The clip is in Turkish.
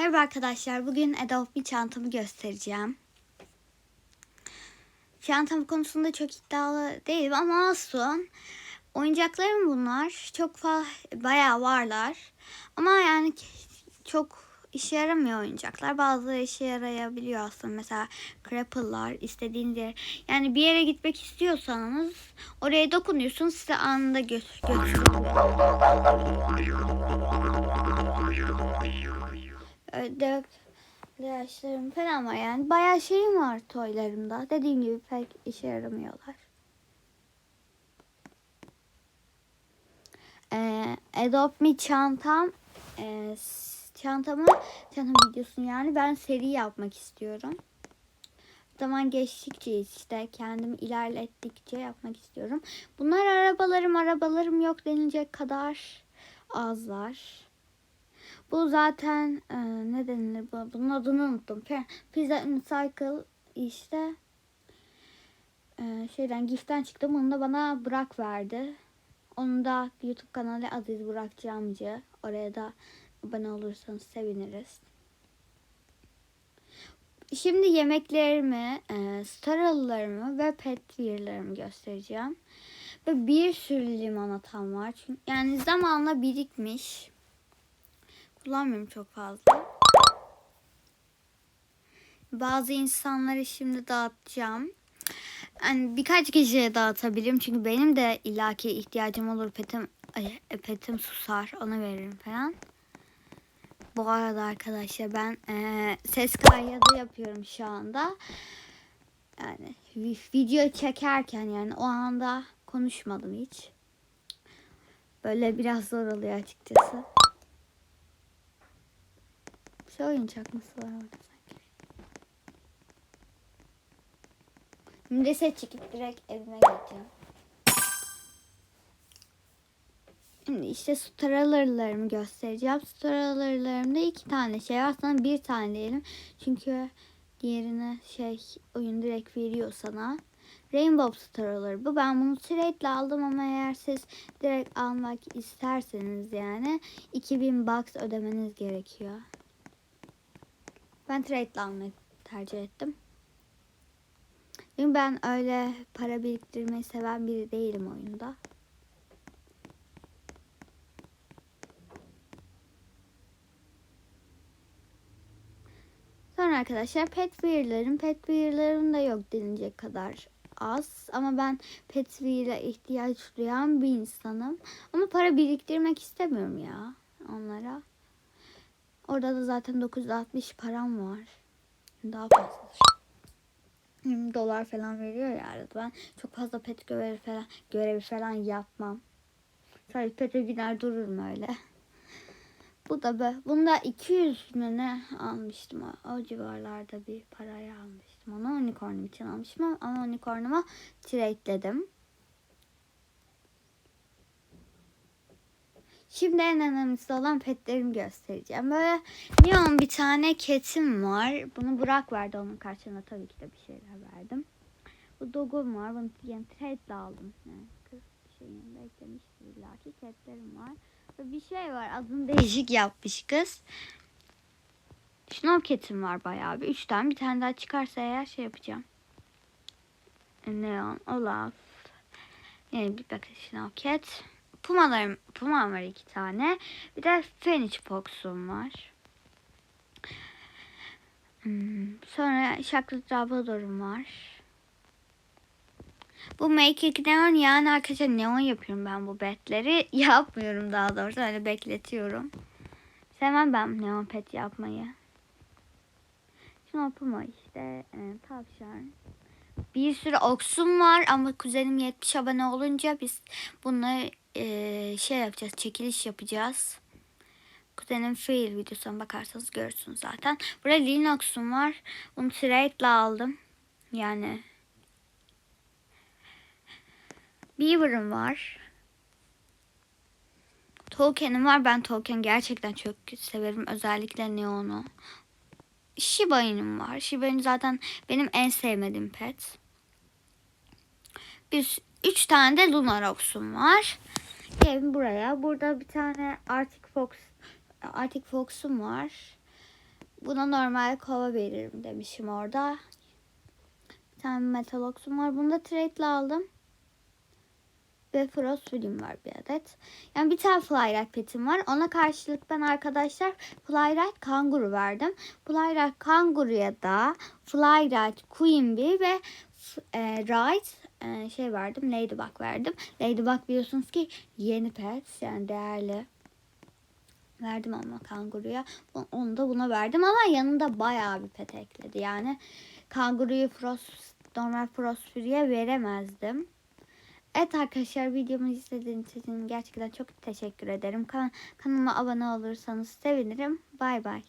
Merhaba arkadaşlar. Bugün Adobe çantamı göstereceğim. Çantam konusunda çok iddialı değilim ama olsun. Oyuncaklarım bunlar. Çok fa bayağı varlar. Ama yani çok işe yaramıyor oyuncaklar. Bazıları işe yarayabiliyor aslında. Mesela Crapple'lar istediğiniz yer. Yani bir yere gitmek istiyorsanız oraya dokunuyorsunuz size anında gö götürüyor. Öyle ilaçlarım falan var yani. Bayağı şeyim var toylarımda. Dediğim gibi pek işe yaramıyorlar. Ee, Adopt Me çantam e, çantamı çantam videosunu yani ben seri yapmak istiyorum. Zaman geçtikçe işte kendimi ilerlettikçe yapmak istiyorum. Bunlar arabalarım arabalarım yok denilecek kadar azlar. Bu zaten e, ne denilir bu? Bunun adını unuttum. Pizza Cycle işte e, şeyden giften çıktı. Bunu da bana Burak verdi. Onun da YouTube kanalı Aziz Burak Camcı. Oraya da abone olursanız seviniriz. Şimdi yemeklerimi, e, starallarımı ve petwear'larımı göstereceğim. Ve bir sürü limonatam var. Çünkü yani zamanla birikmiş. Kullanmıyorum çok fazla. Bazı insanları şimdi dağıtacağım. Yani birkaç kişiye dağıtabilirim. Çünkü benim de ilaki ihtiyacım olur. Petim, ay, petim susar. Ona veririm falan. Bu arada arkadaşlar ben e, ses kaydı yapıyorum şu anda. Yani video çekerken yani o anda konuşmadım hiç. Böyle biraz zor oluyor açıkçası. Şey oyuncak mısı var orada sanki. Şimdi set çekip direkt evime gideceğim. Şimdi işte staralarlarımı göstereceğim. Staralarlarımda iki tane şey. Aslında bir tane diyelim. Çünkü diğerine şey oyun direkt veriyor sana. Rainbow Star'ları bu. Ben bunu trade aldım ama eğer siz direkt almak isterseniz yani 2000 bucks ödemeniz gerekiyor. Ben trade almayı tercih ettim. Çünkü ben öyle para biriktirmeyi seven biri değilim oyunda. Sonra arkadaşlar pet wear'larım. Pet wear'larım da yok denilecek kadar az. Ama ben pet wear'a ihtiyaç duyan bir insanım. Ama para biriktirmek istemiyorum ya onlara. Orada da zaten 960 param var. Daha fazla. 20 dolar falan veriyor ya arada. Ben çok fazla pet görevi falan, görevi falan yapmam. Sadece pete gider dururum öyle. Bu da be. Bunda 200 mü ne almıştım. O, o civarlarda bir paraya almıştım. Onu unicornum için almıştım ama unicornuma trade'ledim. Şimdi en önemlisi olan petlerimi göstereceğim. Böyle neon bir tane ketim var. Bunu Burak verdi. Onun karşılığında tabii ki de bir şeyler verdim. Bu dogum var. Bunu yeni trade aldım. Yani kız şeyini beklemiştir illaki. Ketlerim var. Ve bir şey var. Adını değişik yapmış kız. Snow ketim var bayağı bir. Üç tane. Bir tane daha çıkarsa eğer şey yapacağım. Neon, Olaf. Yani bir bakın Snow Cat. Pumalarım, pumam var iki tane. Bir de Phoenix Fox'um var. Hmm. Sonra Chocolate Labrador'um var. Bu Make It Neon yani arkadaşlar neon yapıyorum ben bu betleri. Yapmıyorum daha doğrusu öyle bekletiyorum. Sevmem ben neon pet yapmayı. Şunu puma işte e, tavşan. Bir sürü oksum var ama kuzenim 70 abone olunca biz bunları e, şey yapacağız, çekiliş yapacağız. Kuzenim fail videosuna bakarsanız görürsünüz zaten. Burada Linux'um var. Bunu trade'le aldım. Yani Beaver'ım var. Tolkien'im var. Ben Tolkien gerçekten çok severim. Özellikle Neon'u. Shiba Inu'm var. Shiba Inu zaten benim en sevmediğim pet. Bir, üç tane de Lunarox'um var. Gelin buraya. Burada bir tane Arctic Fox Arctic Fox'um var. Buna normal kova veririm demişim orada. Bir tane metaloxum var. Bunu da trade'le aldım. Ve Frostwing var bir adet. Yani bir tane Flyride petim var. Ona karşılık ben arkadaşlar Flyride Kanguru verdim. Flyride Kanguru'ya da Queen Bee ve e, Ride e, şey verdim. Ladybug verdim. Ladybug biliyorsunuz ki yeni pet. Yani değerli. Verdim ama kanguruya. Onu da buna verdim ama yanında bayağı bir pet ekledi. Yani kanguruyu Frost, normal Frostfury'e veremezdim. Evet arkadaşlar videomu izlediğiniz için gerçekten çok teşekkür ederim. Kan- kanalıma abone olursanız sevinirim. Bay bay.